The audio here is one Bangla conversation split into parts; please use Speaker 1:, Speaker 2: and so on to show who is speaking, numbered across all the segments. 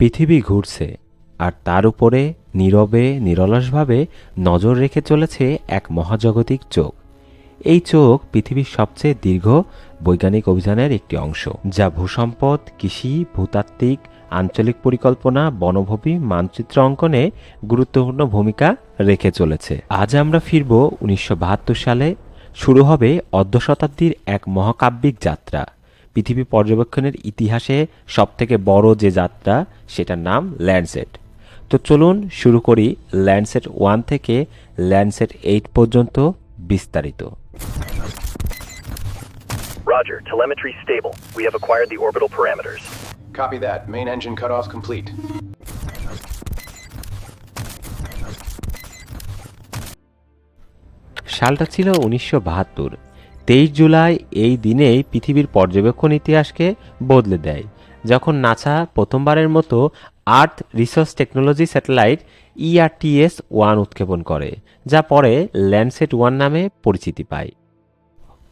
Speaker 1: পৃথিবী ঘুরছে, আর তার উপরে নীরবে, নিরলসভাবে নজর রেখে চলেছে এক মহাজাগতিক চোখ। এই চোখ পৃথিবীর সবচেয়ে দীর্ঘ বৈজ্ঞানিক অভিযানের একটি অংশ, যা ভূসম্পদ, কৃষি, ভূতাত্ত্বিক, আঞ্চলিক পরিকল্পনা, বনভূমি, মানচিত্র অঙ্কনে গুরুত্বপূর্ণ ভূমিকা রেখে চলেছে। আজ আমরা ফিরব উনিশশো বাহাত্তর সালে, শুরু হবে অর্ধ শতাব্দীর এক মহাকাব্যিক যাত্রা। পৃথিবী পর্যবেক্ষণের ইতিহাসে সবথেকে বড় যে যাত্রা সেটার নাম ল্যান্ডসেট তো চলুন শুরু করি ল্যান্ডসেট ওয়ান থেকে ল্যান্ডসেট এইট পর্যন্ত বিস্তারিত
Speaker 2: Roger, telemetry stable. We have acquired the orbital parameters.
Speaker 3: Copy that. Main engine cutoff complete.
Speaker 1: সালটা ছিল উনিশশো বাহাত্তর তেইশ জুলাই এই দিনেই পৃথিবীর পর্যবেক্ষণ ইতিহাসকে বদলে দেয়, যখন নাসা প্রথমবারের মতো earth resource technology satellite E ERTS one উৎক্ষেপণ করে, যা পরে ল্যান্ডসেট ওয়ান নামে পরিচিতি পায়।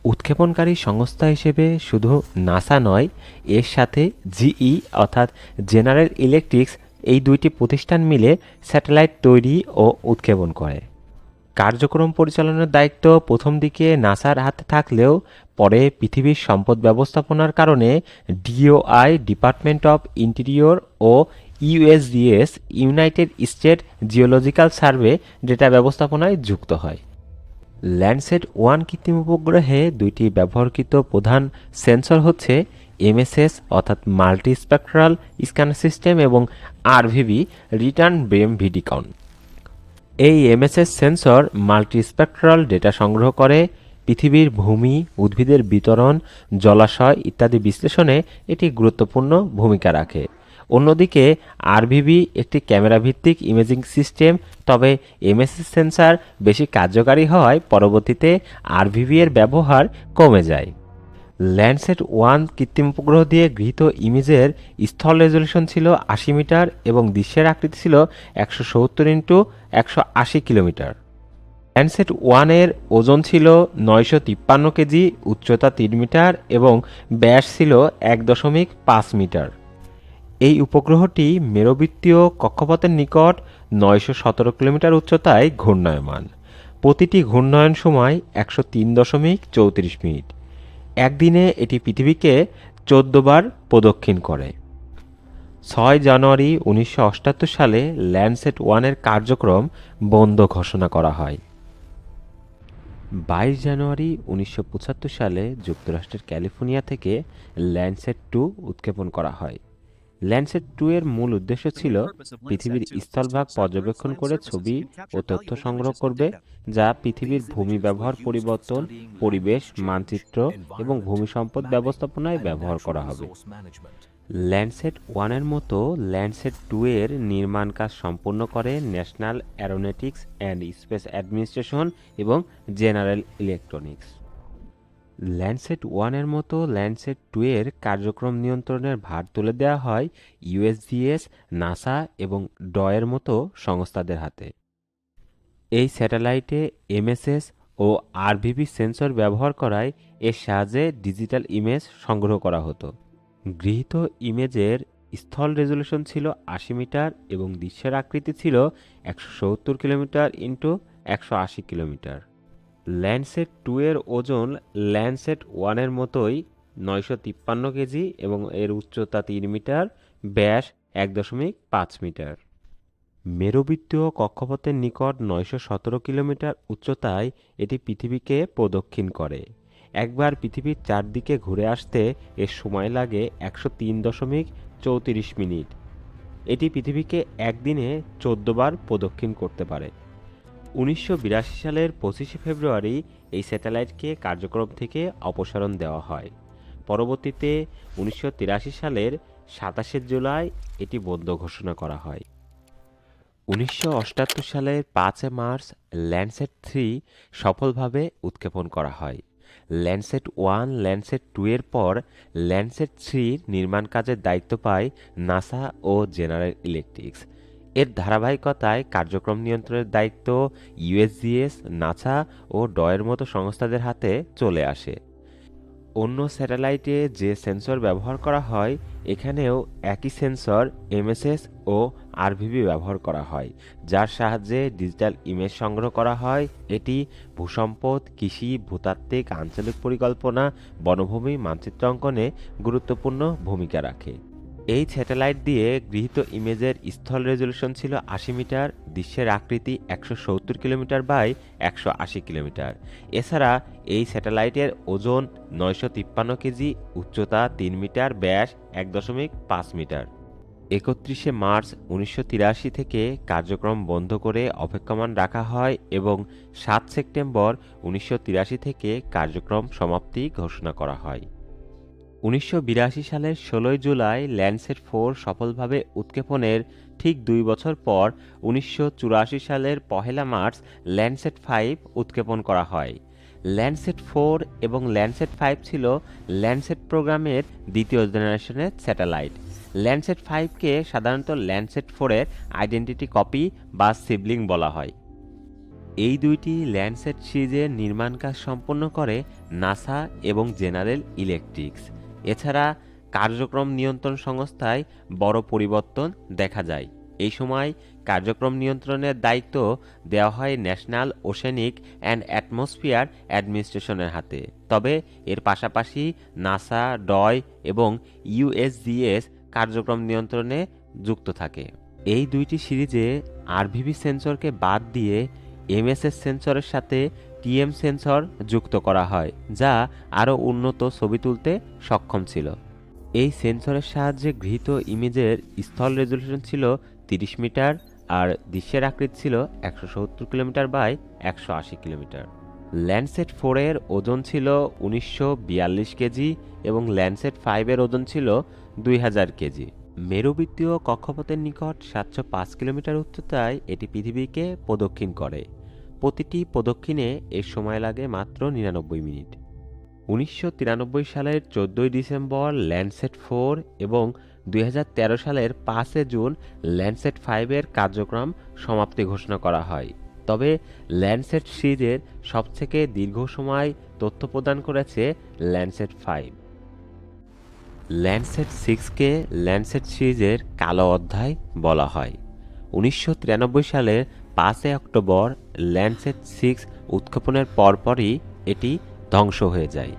Speaker 1: উৎক্ষেপণকারী সংস্থা হিসেবে শুধু নাসা নয়, এর সাথে জিই অর্থাৎ জেনারেল ইলেকট্রিক্স এই দুইটি প্রতিষ্ঠান মিলে স্যাটেলাইট তৈরি ও উৎক্ষেপণ করে। কার্যক্রম পরিচালনার দায়িত্ব প্রথম দিকে নাসার হাতে থাকলেও পরে পৃথিবীর সম্পদ ব্যবস্থাপনার কারণে DOI, department of interior O USGS, united state geological survey data ব্যবস্থাপনায় যুক্ত হয়। ল্যান্ডসেট ওয়ান কৃত্রিম উপগ্রহে দুইটি ব্যবহৃত প্রধান সেন্সর হচ্ছে এমএসএস, অর্থাৎ মাল্টি স্পেকট্রাল স্ক্যানার সিস্টেম, এবং আরভিভি রিটার্ন বেম ভিডিকন। এই এমএসএস সেন্সর মাল্টিস্পেকট্রাল ডেটা সংগ্রহ করে পৃথিবীর ভূমি, উদ্ভিদের বিতরণ, জলাশয় ইত্যাদি বিশ্লেষণে এটি গুরুত্বপূর্ণ ভূমিকা রাখে। অন্যদিকে আরভিভি একটি ক্যামেরা ভিত্তিক ইমেজিং সিস্টেম তবে এমএসএস সেন্সর বেশি কার্যকারী হওয়ায় পরবর্তীতে আরভিভি এর ব্যবহার কমে যায়। ল্যান্ডসেট ওয়ান কৃত্রিম উপগ্রহ দিয়ে গৃহীত ইমেজের স্থল রেজলিউশন ছিল আশি মিটার এবং দৃশ্যের আকৃতি ছিল একশো সত্তর ইন্টু একশো আশি কিলোমিটার। ল্যান্ডসেট ওয়ানের ওজন ছিল নয়শো তিপ্পান্ন কেজি, উচ্চতা তিন মিটার এবং ব্যাস ছিল এক দশমিক পাঁচ মিটার। এই উপগ্রহটি মেরুবৃত্তীয় কক্ষপথের নিকট নয়শো সতেরো কিলোমিটার উচ্চতায় ঘূর্ণায়মান। প্রতিটি ঘূর্ণায়ন সময় একশো তিন দশমিক চৌত্রিশ মিনিট। একদিনে এটি পৃথিবীকে চোদ্দবার প্রদক্ষিণ করে। ছয় জানুয়ারি উনিশশো অষ্টাত্তর সালে ল্যান্ডসেট ওয়ানের কার্যক্রম বন্ধ ঘোষণা করা হয়। বাইশ জানুয়ারি উনিশশো পঁচাত্তর সালে যুক্তরাষ্ট্রের ক্যালিফোর্নিয়া থেকে ল্যান্ডসেট টু উৎক্ষেপণ করা হয়। ল্যান্ডসেট টু এর মূল উদ্দেশ্য ছিল পৃথিবীর স্থলভাগ পর্যবেক্ষণ করে ছবি ও তথ্য সংগ্রহ করবে যা পৃথিবীর ভূমি ব্যবহার পরিবর্তন পরিবেশ মানচিত্র এবং ভূমি সম্পদ ব্যবস্থাপনায় ব্যবহার করা হবে। ল্যান্ডসেট ওয়ানের মতো ল্যান্ডসেট টু এর নির্মাণ কাজ সম্পন্ন করে national aeronautics and space administration এবং জেনারেল ইলেকট্রনিক্স ল্যান্ডসেট ওয়ানের মতো ল্যান্ডসেট টু এর কার্যক্রম নিয়ন্ত্রণের ভার তুলে দেওয়া হয় ইউএসজিএস নাসা এবং ডয়ের মতো সংস্থাদের হাতে। এই স্যাটেলাইটে এমএসএস ও আরভিভি সেন্সর ব্যবহার করায় এর সাহায্যে ডিজিটাল ইমেজ সংগ্রহ করা হতো। গৃহীত ইমেজের স্থল রেজলিউশন ছিল আশি মিটার এবং দৃশ্যের আকৃতি ছিল একশো সত্তর কিলোমিটার ইন্টু একশো আশি কিলোমিটার। ল্যান্ডসেট টু এর ওজন ল্যান্ডসেট ওয়ানের মতোই নয়শো তিপ্পান্ন কেজি এবং এর উচ্চতা তিন মিটার, ব্যাস এক দশমিক পাঁচ মিটার। মেরুবৃত্তীয় কক্ষপথের নিকট নয়শো সতেরো কিলোমিটার উচ্চতায় এটি পৃথিবীকে প্রদক্ষিণ করে। একবার পৃথিবীর চারদিকে ঘুরে আসতে এর সময় লাগে একশো তিন দশমিক চৌত্রিশ মিনিট। এটি পৃথিবীকে একদিনে চোদ্দ বার প্রদক্ষিণ করতে পারে। উনিশশো বিরাশি সালের পঁচিশে ফেব্রুয়ারি এই স্যাটেলাইটকে কার্যক্রম থেকে অপসারণ দেওয়া হয়। পরবর্তীতে উনিশশো তিরাশি সালের সাতাশে জুলাই এটি বন্ধ ঘোষণা করা হয়। উনিশশো সালের পাঁচে মার্চ ল্যান্ডসেট থ্রি সফলভাবে উৎক্ষেপণ করা হয়। ল্যান্ডসেট ওয়ান, ল্যান্ডসেট টু এর পর ল্যান্ডসেট থ্রির নির্মাণ কাজের দায়িত্ব পায় নাসা ও জেনারেল ইলেকট্রিক্স। এর ধারাবাহিকতায় কার্যক্রম নিয়ন্ত্রণের দায়িত্ব ইউএসজিএস, নাসা ও ডয়ের মতো সংস্থাদের হাতে চলে আসে। অন্য স্যাটেলাইটে যে সেন্সর ব্যবহার করা হয়, এখানেও একই সেন্সর এমএসএস ও আরভিবি ব্যবহার করা হয়, যার সাহায্যে ডিজিটাল ইমেজ সংগ্রহ করা হয়। এটি ভূসম্পদ, কৃষি, ভূতাত্ত্বিক, আঞ্চলিক পরিকল্পনা, বনভূমি, মানচিত্র অঙ্কনে গুরুত্বপূর্ণ ভূমিকা রাখে। এই স্যাটেলাইট দিয়ে গৃহীত ইমেজের স্থল রেজলিউশন ছিল আশি মিটার, দৃশ্যের আকৃতি একশো সত্তর কিলোমিটার বাই একশো আশি কিলোমিটার। এছাড়া এই স্যাটেলাইটের ওজন নয়শো তিপ্পান্ন কেজি, উচ্চতা তিন মিটার, ব্যাস এক দশমিক পাঁচ মিটার। একত্রিশে মার্চ উনিশশো তিরাশি থেকে কার্যক্রম বন্ধ করে অপেক্ষমান রাখা হয় এবং সাত সেপ্টেম্বর উনিশশো তিরাশি থেকে কার্যক্রম সমাপ্তি ঘোষণা করা হয়। উনিশশো বিরাশি সালের ষোলোই জুলাই ল্যান্ডসেট ফোর সফলভাবে উৎক্ষেপণের ঠিক দুই বছর পর উনিশশো চুরাশি সালের পহেলা মার্চ ল্যান্ডসেট ফাইভ উৎক্ষেপণ করা হয়। ল্যান্ডসেট ফোর এবং ল্যান্ডসেট ফাইভ ছিল ল্যান্ডসেট প্রোগ্রামের দ্বিতীয় জেনারেশনের স্যাটেলাইট। ল্যান্ডসেট ফাইভকে সাধারণত ল্যান্ডসেট ফোরের আইডেন্টিটি কপি বা সিবলিং বলা হয়। এই দুইটি ল্যান্ডসেট সিরিজের নির্মাণ কাজ সম্পন্ন করে নাসা এবং জেনারেল ইলেকট্রিক্স। এছাড়া কার্যক্রম নিয়ন্ত্রণ সংস্থায় বড় পরিবর্তন দেখা যায়। এই সময় কার্যক্রম নিয়ন্ত্রণের দায়িত্ব দেওয়া হয় ন্যাশনাল ওশেনিক অ্যান্ড অ্যাটমসফিয়ার অ্যাডমিনিস্ট্রেশনের হাতে। তবে এর পাশাপাশি নাসা, ডয় এবং ইউএসজিএস কার্যক্রম নিয়ন্ত্রণে যুক্ত থাকে। এই দুইটি সিরিজে আরভিভি সেন্সরকে বাদ দিয়ে এমএসএস সেন্সরের সাথে টিএম সেন্সর যুক্ত করা হয়, যা আরও উন্নত ছবি তুলতে সক্ষম ছিল। এই সেন্সরের সাহায্যে গৃহীত ইমেজের স্থল রেজলিউশন ছিল তিরিশ মিটার আর দৃশ্যের আকৃতি ছিল একশো সত্তর কিলোমিটার বাই একশো আশি কিলোমিটার। ল্যান্ডসেট ফোরের ওজন ছিল উনিশশো বিয়াল্লিশ কেজি এবং ল্যান্ডসেট ফাইভের ওজন ছিল দুই হাজার কেজি। মেরুবৃত্তীয় কক্ষপথের নিকট সাতশো পাঁচ কিলোমিটার উচ্চতায় এটি পৃথিবীকে প্রদক্ষিণ করে। প্রতিটি প্রদক্ষিণে এর সময় লাগে মাত্র নিরানব্বই মিনিট। উনিশশো তিরানব্বই সালের চোদ্দোই ডিসেম্বর ল্যান্ডসেট ফোর এবং দুই হাজার তেরো সালের পাঁচে জুন ল্যান্ডসেট ফাইভের কার্যক্রম সমাপ্তি ঘোষণা করা হয়। তবে ল্যান্ডসেট সিরিজের সবথেকে দীর্ঘ সময় তথ্য প্রদান করেছে ল্যান্ডসেট ফাইভ। ল্যান্ডসেট সিক্সকে ল্যান্ডসেট সিরিজের কালো অধ্যায় বলা হয়। উনিশশো তিরানব্বই সালের পাঁচই অক্টোবর ল্যান্ডসেট সিক্স উৎক্ষেপণের পরপরই এটি ধ্বংস হয়ে যায়।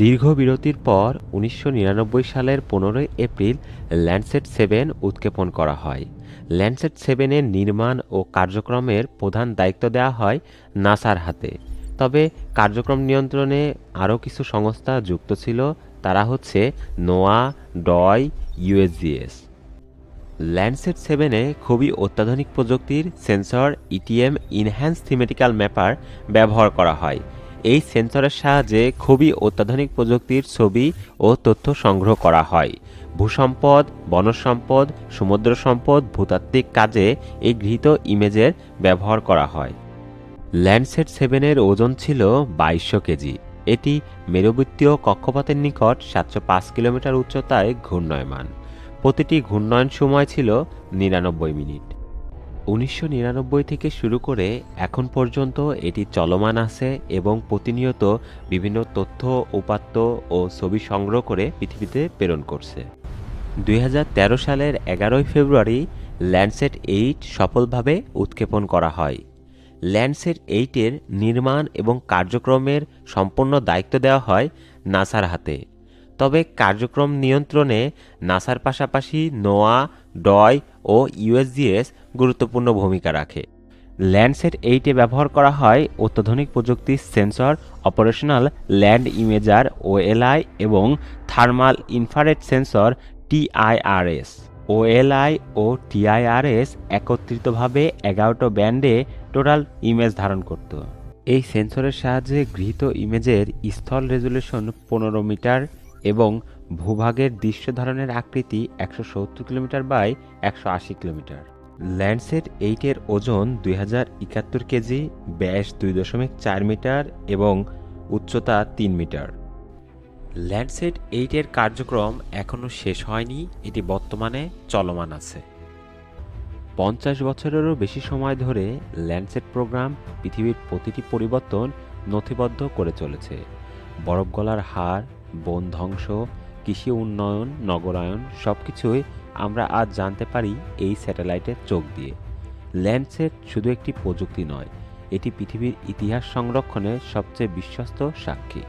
Speaker 1: দীর্ঘ বিরতির পর উনিশশো নিরানব্বই সালের পনেরোই এপ্রিল ল্যান্ডসেট সেভেন উৎক্ষেপণ করা হয়। ল্যান্ডসেট সেভেনের নির্মাণ ও কার্যক্রমের প্রধান দায়িত্ব দেওয়া হয় নাসার হাতে। তবে কার্যক্রম নিয়ন্ত্রণে আরও কিছু সংস্থা যুক্ত ছিল, তারা হচ্ছে নোয়া, ডয় ইউএসজিএস ল্যান্ডসেট সেভেনে খুবই অত্যাধুনিক প্রযুক্তির সেন্সর ইটিএম ইনহ্যান্স থিমেটিক্যাল ম্যাপার ব্যবহার করা হয়। এই সেন্সরের সাহায্যে খুবই অত্যাধুনিক প্রযুক্তির ছবি ও তথ্য সংগ্রহ করা হয়। ভূসম্পদ, বনসম্পদ সমুদ্র সম্পদ ভূতাত্ত্বিক কাজে এই গৃহীত ইমেজের ব্যবহার করা হয়। ল্যান্ডসেট সেভেনের ওজন ছিল বাইশশো কেজি। এটি মেরুবৃত্তীয় কক্ষপথের নিকট সাতশো পাঁচ কিলোমিটার উচ্চতায় ঘূর্ণয়মান। প্রতিটি ঘূর্ণয়ন সময় ছিল নিরানব্বই মিনিট। উনিশশো নিরানব্বই থেকে শুরু করে এখন পর্যন্ত এটি চলমান আছে এবং প্রতিনিয়ত বিভিন্ন তথ্য, উপাত্ত ও ছবি সংগ্রহ করে পৃথিবীতে প্রেরণ করছে। দুই হাজার তেরো সালের এগারোই ফেব্রুয়ারি ল্যান্ডসেট এইট সফলভাবে উৎক্ষেপণ করা হয়। ল্যান্ডসেট এইটের নির্মাণ এবং কার্যক্রমের সম্পূর্ণ দায়িত্ব দেওয়া হয় নাসার হাতে। তবে কার্যক্রম নিয়ন্ত্রণে নাসার পাশাপাশি নোয়া, ডয় ও ইউএসজিএস গুরুত্বপূর্ণ ভূমিকা রাখে। ল্যান্ডসেট এইটে ব্যবহার করা হয় অত্যাধুনিক প্রযুক্তির sensor, operational land imager, OLI এবং thermal infrared sensor TIRS OLI ও টিআইআরএস একত্রিতভাবে এগারোটো ব্যান্ডে টোটাল ইমেজ ধারণ করত। এই সেন্সরের সাহায্যে গৃহীত ইমেজের স্থল রেজুলেশন পনেরো মিটার এবং ভূভাগের দৃশ্য ধারণের আকৃতি একশো সত্তর কিলোমিটার বাই একশো আশি কিলোমিটার। ল্যান্ডসেট এইটের ওজন দুই হাজার একাত্তর কেজি, ব্যাস দুই দশমিক চার মিটার এবং উচ্চতা তিন মিটার। ল্যান্ডসেট এইটের কার্যক্রম এখনও শেষ হয়নি, এটি বর্তমানে চলমান আছে। পঞ্চাশ বছরেরও বেশি সময় ধরে ল্যান্ডসেট প্রোগ্রাম পৃথিবীর প্রতিটি পরিবর্তন নথিবদ্ধ করে চলেছে। বরফ গলার হার বন ধ্বংস, কৃষি উন্নয়ন, নগরায়ন সব কিছুই আমরা আজ জানতে পারি এই স্যাটেলাইটের চোখ দিয়ে। ল্যান্ডসেট শুধু একটি প্রযুক্তি নয়, এটি পৃথিবীর ইতিহাস সংরক্ষণের সবচেয়ে বিশ্বস্ত সাক্ষী।